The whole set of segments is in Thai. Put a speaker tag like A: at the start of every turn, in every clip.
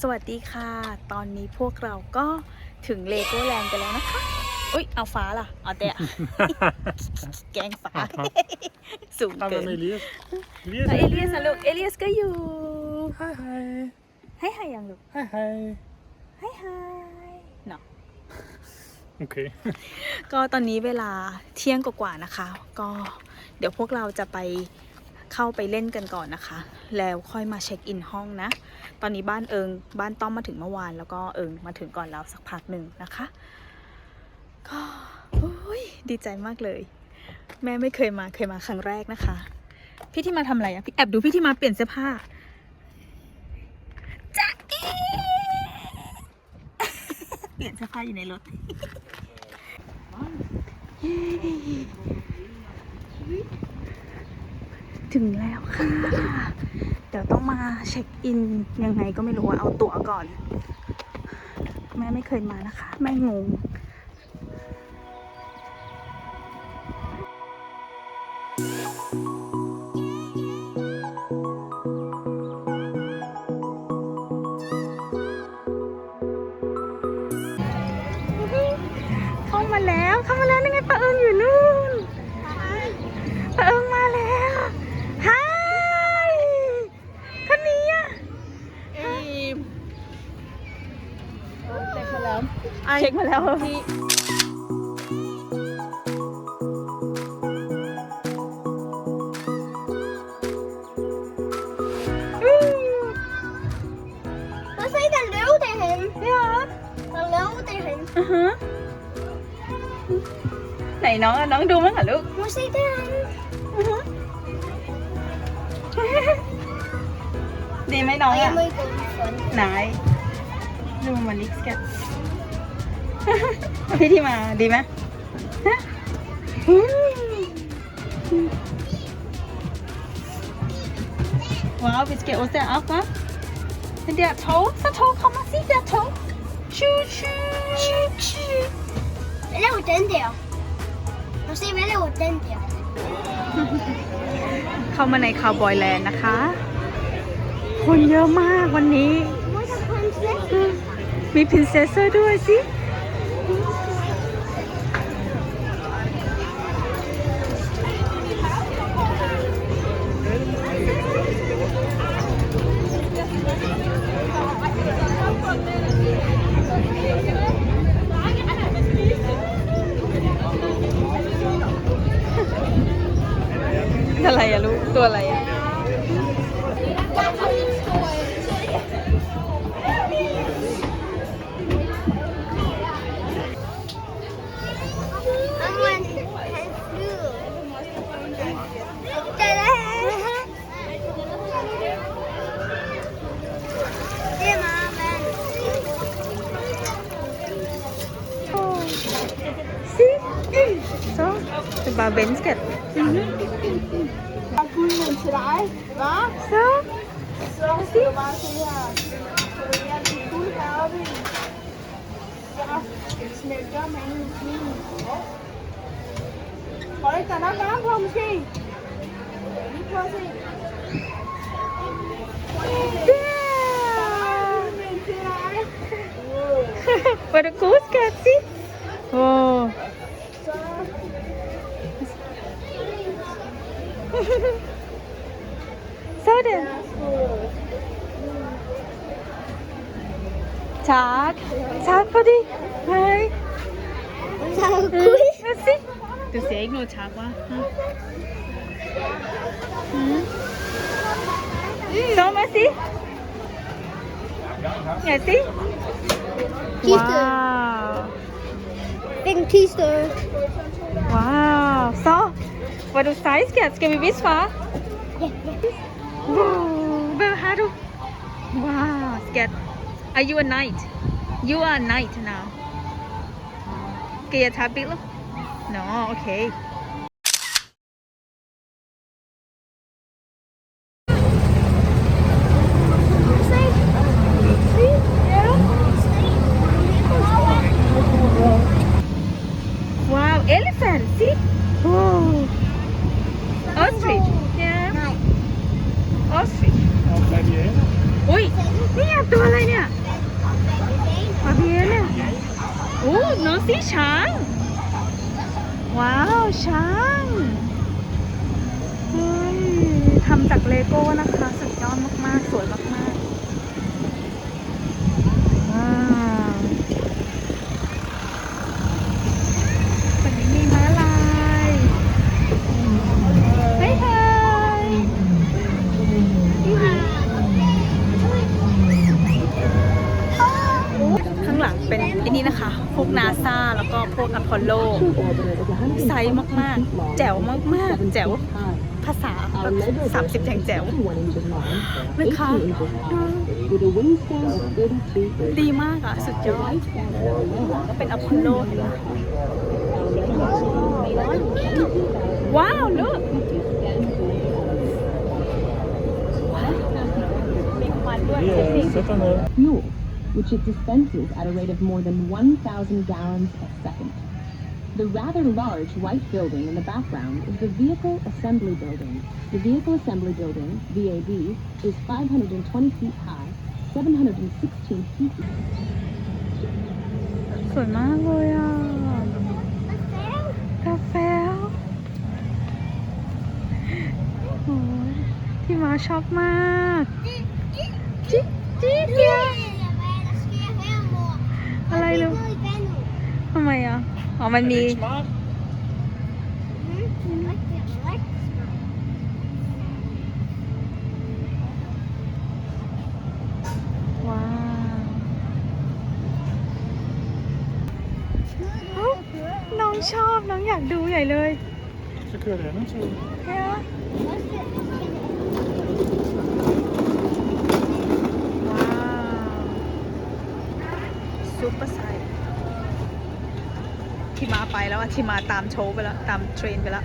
A: สวัสดีค่ะ ตอนนี้พวกเราก็ถึงเลโก้แลนด์กันแล้วนะคะ อุ้ยเอาฟ้าล่ะ เอาแต่แกล้งฟ้า สูง
B: Gaan
A: เกิ
B: we
A: น
B: met Elias?
A: แล้วเอ
B: Elias?
A: เลียสนะลูก เอเลียสก็อยู่
B: Hi hi.
A: ให้หายยังลูก
B: Hi hi.
A: ให้หายเนาะ
B: Oké.
A: ก็ตอนนี้เวลาเที่ยงกว่าๆนะคะ ก็เดี๋ยวพวกเราจะไป เข้าไปเล่นกันก่อนนะคะ แล้วค่อยมาเช็คอินห้องนะ ตอนนี้บ้านเอิงบ้านต้อมมาถึงเมื่อวาน แล้วก็เอิงมาถึงก่อนเราสักพักหนึ่งนะคะ ก็ยดีใจมากเลย แม่ไม่เคยมาเคยมาครั้งแรกนะคะ พี่ที่มาทำอะไรอะพี่แอบดูพี่ที่มาเปลี่ยนเสื้อผ้าจ๊ะอ๊ะเปลี่ยนเสื้อผ้าอยู่ในรถ ถึงแล้วค่ะ เดี๋ยวต้องมาเช็คอินยังไงก็ไม่รู้ว่าเอาตั๋วก่อน แม่ไม่เคยมานะคะ แม่งง แล้วเช็คมาแล้ว
C: Wat zei de leeuw tegen hem?
A: พี่ฮะ
C: De leeuw tegen hem.
A: อือฮะไหนน้องอะน้องดูมั้งเหรอลูก
C: Wat zei tegen hem?
A: อือฮะดีไหมน้อง
C: Oh,
A: อะ
C: ja, moet je komen.
A: ไหน ดูมาลิกส์กันพี่ที่มาดีไหมฮะอืมว้าวพี่เกโอเซอัพวะเดี๋ยวโถสะโถเข้ามาสิเดี๋ยวโถชูชูชู
C: Wel leeuw tent ja. Wat zei wel leeuw tent ja.
A: เข้ามาในคาวบอยแลนด์นะคะ คนเยอะมากวันนี้ มีพินเซสด้วยสิ อะไรอะลูก ตัวอะไรอะ จะบาเบนส์กัน
C: Wat doen we erbij? Wat?
A: โซ
C: Zo, zie je maar zo ja. Ja, die goed houden. Ja, smelter der med en fin. Hold da nok varme på måske. Lige prøv at se. Men til dig.
A: Var det god skat, si? Sådan.
C: værsgo.
A: Tak. Tak for det. Hej.
C: Så
A: Mm.
C: good.
A: Hvad sig? Du siger ikke noget tak, hva'? Mm. Så må jeg sige? Ja, sig.
C: Kiste.
A: Wow.
C: Hvilken kiste?
A: Wow. Så. Var du sej, skat? Skal vi vise far?
C: Ja,
A: Wow. Hvad har du? Wow, skat. Are you a knight? You are a knight now. Skal jeg tage billeder? Nå, okay. Wow, elephant, see? Wow. Ostrich. Yeah.
C: Nej.
A: Ostrich.
B: Of gladiator.
A: อุ้ย นี่ไงตัวอะไรเนี่ย อะเนี่ย โอ้น้องสีช้าง ว้าว ช้าง เฮ้ยทำจาก เลโก้นะคะ นะคะดูดีมากอ่ะ สุดยอด ก็เป็นอพอลโลเห็นไหมว้าวลูกว้าวมีควันด้วย
B: Yeah, c'est un autre.
D: fuel, which it dispenses at a rate of more than 1,000 gallons a second. The rather large white building in the background is the Vehicle Assembly Building. The Vehicle Assembly Building, VAB, is 520 feet high, 716 feet
A: สวยมากเลยอ่ะ กาแฟโอ้ยที่มาชอบมากจิ๊จิ๊เดียวอะไรลูกทำไมอ่ะ อ๋อมันมี
B: Smaak?
A: ว้าวเอ้าน้องชอบ น้องอยากดูใหญ่เลย
B: Ze kunnen rennen, zo.
A: เนี่ยว้าวซุปเปอร์ไซส์ที่มา ไปแล้วอะที่มาตามโชว์ไปแล้ว ตามเทรนไปแล้ว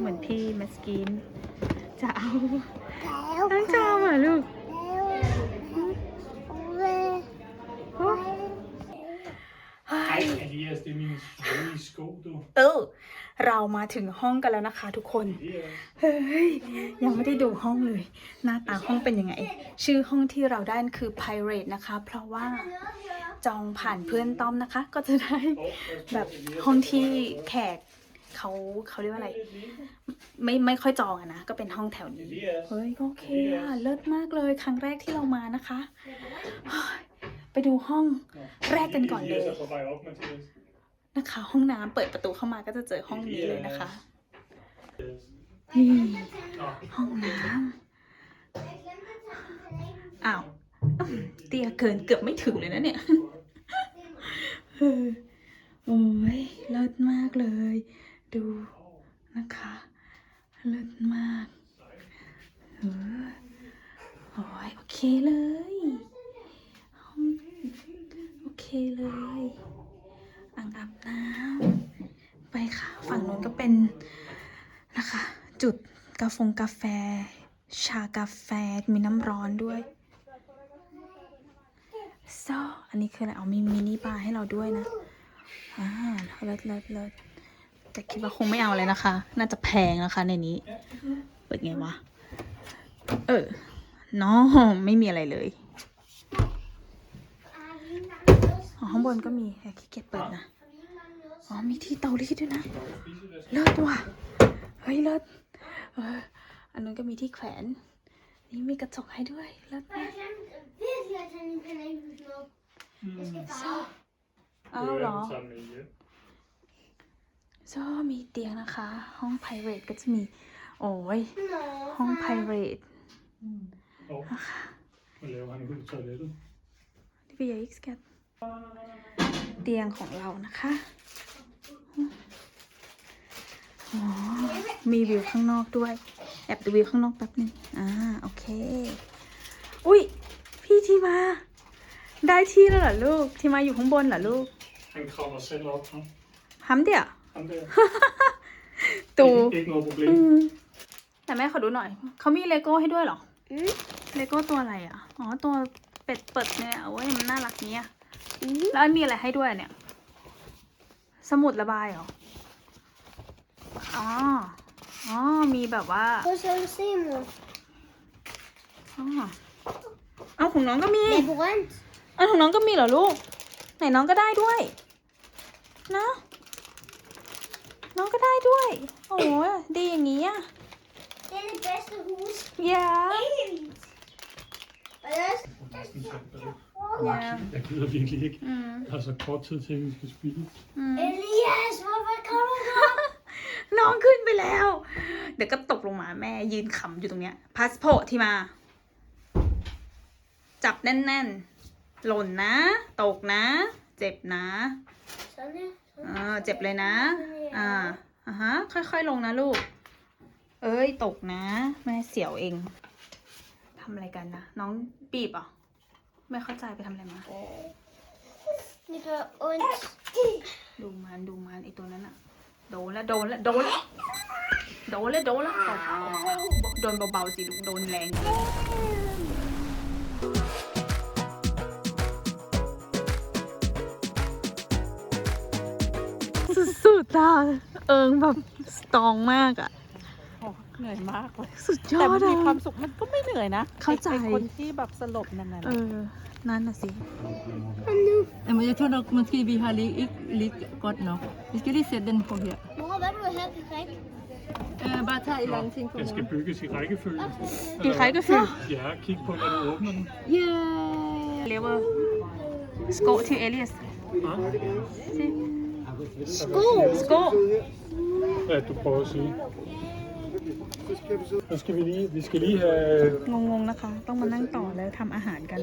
A: เหมือนพี่แมสกิน จะเอาน้องชอบเหรอลูกโอ้เฮ้ย
B: Kijk, en die is die minus drie school doen.
A: เออเรามาถึงห้องกันแล้วนะคะทุกคน
B: Die is.
A: เฮ้ย ยังไม่ได้ดูห้องเลย หน้าตาห้องเป็นยังไง ชื่อห้องที่เราได้คือ Pirate นะคะ เพราะว่าจองผ่านเพื่อนต้อมนะคะ ก็จะได้แบบห้องที่แขก เขาเขาเรียกว่าอะไร ไม่ไม่ค่อยจองอะนะ ก็เป็นห้องแถวนี้ เฮ้ยก็โอเคอะเลิศมากเลยครั้งแรกที่เรามานะคะเฮ้ยไปดูห้องแรกกันก่อนเลย
B: Hier is dat bij ook, Matthias.
A: นะคะ ห้องน้ำเปิดประตูเข้ามาก็จะเจอห้องนี้เลยนะคะ
B: Yes.
A: นี่
B: Ah,
A: ห้องน้ำอ้าวอื้อเตียเกินเกือบไม่ถึงเลยนะเนี่ยเออโอ้ยเลิศมากเลย ดูนะคะเลิศมากเออโอ้ยโอเคเลยห้องโอเคเลย อ่างอาบน้ำไปค่ะ ฝั่งนู้นก็เป็นนะคะ จุดกาแฟกาแฟ ชากาแฟมีน้ำร้อนด้วยซออันนี้คืออะไรเอามีมินิบาร์ให้เราด้วยนะอ่าเลิศเลิศเลิศ แต่คิดว่าคงไม่เอาเลยนะคะ น่าจะแพงนะคะในนี้ เปิดไงวะ เออน้องไม่มีอะไรเลยอ๋อข้างบนก็มีแต่ขี้เกียจเปิดนะ อ๋อ มีที่เตารีดด้วยนะ เลิศว่ะ เฮ้ย เลิศเอออันนู้นก็มีที่แขวน นี่มีกระจกให้ด้วย เลิศมากอ้าวเหรอ ก็มีเตียงนะคะ ห้อง private ก็จะมี โอ้ย ห้อง private
B: Oh. We leven aan een goede toilet.
A: ที่พี่ยาอิกส์แกเตียงของเรานะคะอ๋อมีวิวข้างนอกด้วย แอบดูวิวข้างนอกแป๊บหนึงอ่า โอเค อุ้ย พี่ทีมา ได้ที่แล้วเหรอลูก ทีมาอยู่ข้างบนเหรอลูก
B: Han kravler selv op, ham.
A: ฮัมเดีย
B: Ham der.
A: ตู
B: Ikke, ikke noget
A: อื
B: problem.
A: มแต่แม่ขอดูหน่อย เขามีเลโก้ให้ด้วยเหรอ
C: Mm.
A: เลโก้ตัวอะไรอะ อ๋อ ตัวเป็ดเปิดเนี่ยโอ้ยมันน่ารักเนี้ย
C: Mm.
A: แล้วมีอะไรให้ด้วยเนี่ย สมุดระบายเหรอ อ๋อ อ๋อ มีแบบว่า
C: Prøv så at se, mor.
A: อ๋อเอาของน้องก็มี
C: Det er grønt.
A: อันของน้องก็มีเหรอลูก ไหนน้องก็ได้ด้วย นะ น้องก็ได้ด้วย โอ้โหดีอย่างนี้อะ
C: Det er det bedste hus.
A: อย่า
C: Evigt. Og det er også...
A: Ja.
B: Jeg gider virkelig ikke.
A: อืม
B: Der er så kort tid til, at vi skal spille.
A: อืม
C: Elias, hvorfor kommer du op?
A: น้องขึ้นไปแล้ว เดี๋ยวก็ตกลงมาแม่ยืนขำอยู่ตรงเนี้ยพาสปอร์ตที่มา จับแน่นๆ หล่นนะ ตกนะ เจ็บนะ
C: Sådan her.
A: อ่าเจ็บเลยนะ อ่าอ่าฮะ ค่อยๆลงนะลูก เอ้ยตกนะ แม่เสียวเองทำอะไรกันนะ น้องบีบเหรอะไม่เข้าใจไปทำอะไรมา
C: Det gør ondt.
A: ดูมันดูมันไอตัวนั้นอะโดนแล้วโดนแล้วโดนแล้วโดนแล้วโดนแล้วตบโดนเบาๆสิลูกโดนแรงสุดๆ อะเอิงแบบสตรองมากอะ
E: โอ้เหนื่อยมากเลย
A: สุดยอ
E: แต่
A: ด
E: มันมี
A: อะ
E: ความสุขมันก็ไม่เหนื่อยนะ
A: เข้าใจ
E: ไอ้คนที่แบบสลบนั่นน่ะ
A: เออ นั่นน่ะสิ
F: Jamen, jeg tror nok, måske vi har lige, ikke lige godt nok. Vi skal lige sætte den på her.
C: Mor, hvad vil du have, Patrik?
F: Øh, bare tag en lang ting på
B: Den skal
F: mig.
B: bygges i rækkefølge.
A: I rækkefølge?
B: Ja, kig på, når du åbner den.
F: Yeah!
A: lever skå til Elias
C: Sko.
A: skå
B: Ja, du prøver at sige. Nu skal vi lige, vi skal lige have,
A: งงๆนะคะ ต้องมานั่งต่อแล้วทำอาหารกัน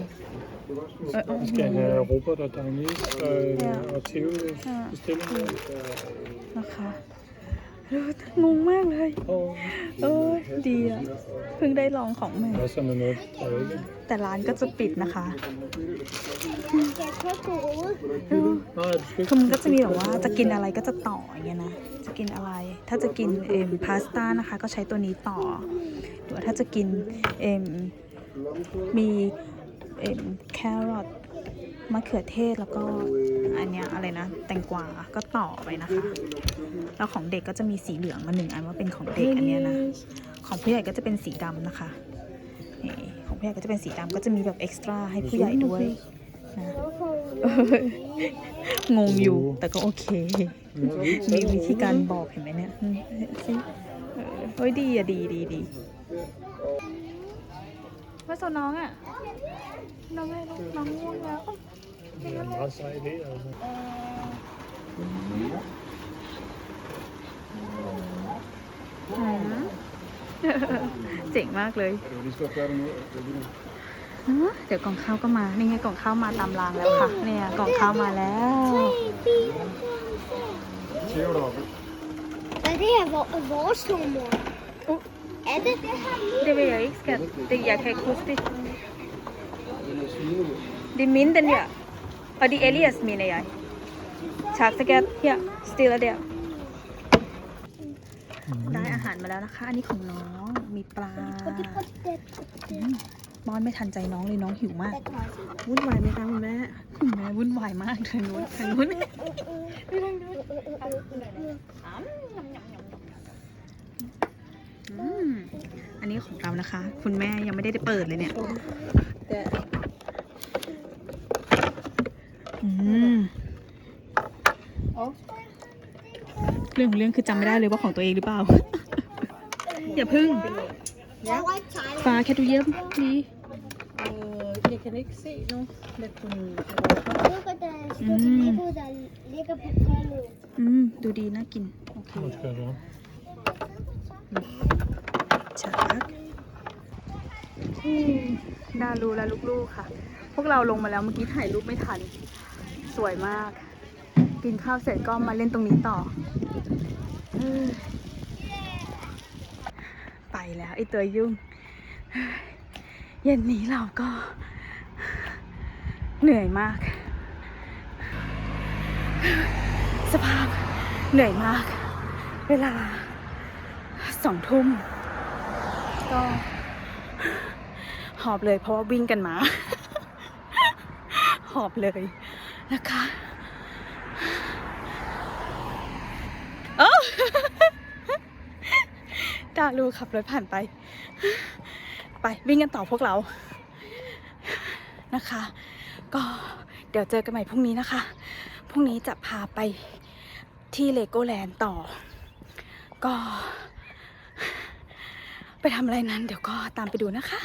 A: เออเออ
B: vi skal have Robert og Dagnis og,
A: Ja.
B: og Theo
A: Ja.
B: i stilling.
A: นะคะเออ งงมากเลย
B: Og
A: เออดีอะเพิ่งได้ลองของใหม่
B: hvad så med noget drikke?
A: แต่ร้านก็จะปิดนะคะ
C: Skal jeg købe på rode?
B: Nej, du skal
A: คือมันก็จะมีแบบว่าจะกินอะไรก็จะต่ออย่างเงี้ยนะจะกินอะไร ถ้าจะกินเอ็มพาสต้านะคะ ก็ใช้ตัวนี้ต่อหรือว่าถ้าจะกินเอ็มมีเอ็มแครอทมะเขือเทศแล้วก็ อันเนี้ยอะไรนะ แตงกวาก็ต่อไปนะคะ แล้วของเด็กก็จะมีสีเหลืองมาหนึ่งอันว่าเป็นของเด็กอันเนี้ยนะ ของผู้ใหญ่ก็จะเป็นสีดำนะคะนี่ของผู้ใหญ่ก็จะเป็นสีดำก็จะมีแบบเอ็กซ์ตร้าให้ผู้ใหญ่ด้วยนะงงอยู่แต่ก็โอเค มีวิธีการบอกเห็นไหมเนี่ยอืมสิเออเฮ้ยดีอะดีดีดีว่าสนน้องอะน้องไงลูกน้องง่วงแล้ว
B: Det er en meget sej idé, altså.
A: อืมเจ๋งมากเลยฮะเดี๋ยวกล่องข้าวก็มา นี่ไงกล่องข้าวมาตามรางแล้วค่ะ เนี่ยกล่องข้าวมาแล้ว
B: Theo deroppe.
C: Er det her vor- vores nummer?
A: Uh.
C: Er det det her?
A: Det vil jeg ikke, skat. Det, jeg kan ikke huske det. Det er mine, den her. Og det er Elias, mener jeg. Tak, skat. Her, stiller der. ได้อาหารมาแล้วนะคะ อันนี้ของน้อง มีปลาอืมป้อนไม่ทันใจน้องเลยน้องหิวมาก วุ่นวายไหมคะคุณแม่คุณแม่วุ่นวายมากทางนู้นทางนู้นอืมอันนี้ของเรานะคะ คุณแม่ยังไม่ได้เปิดเลยเนี่ย อืมเรื่องของเรื่องคือจำไม่ได้เลยว่าของตัวเองหรือเปล่า อย่าพึ่ง
C: Jeg var ikke tegnet.
A: ฟ้าแค่ดูเยี่ยมดี
E: Øh, jeg kan ikke se nu. Lidt på min...
C: Lukker der er et stykke
A: Mm.
C: Lego, der ligger på gulvet.
A: อืม ดูดีน่ากิน โอเค
B: Nu skal du op.
A: ชักดารูและลูกๆค่ะ พวกเราลงมาแล้วเมื่อกี้ถ่ายรูปไม่ทัน สวยมาก กินข้าวเสร็จก็มาเล่นตรงนี้ต่ออไปแล้วไอตัวยุ่ง เย็นนี้เราก็ เหนื่อยมาก สภาพเหนื่อยมาก เวลาสองทุ่มก็หอบเลยเพราะว่าวิ่งกันมา หอบเลยนะคะเอ้า ดาลูขับรถผ่านไป ไปวิ่งกันต่อพวกเรานะคะ ก็เดี๋ยวเจอกันใหม่พรุ่งนี้นะคะ พรุ่งนี้จะพาไปที่เลโก้แลนด์ต่อ ก็ ไปทำอะไรนั้นเดี๋ยวก็ตามไปดูนะคะ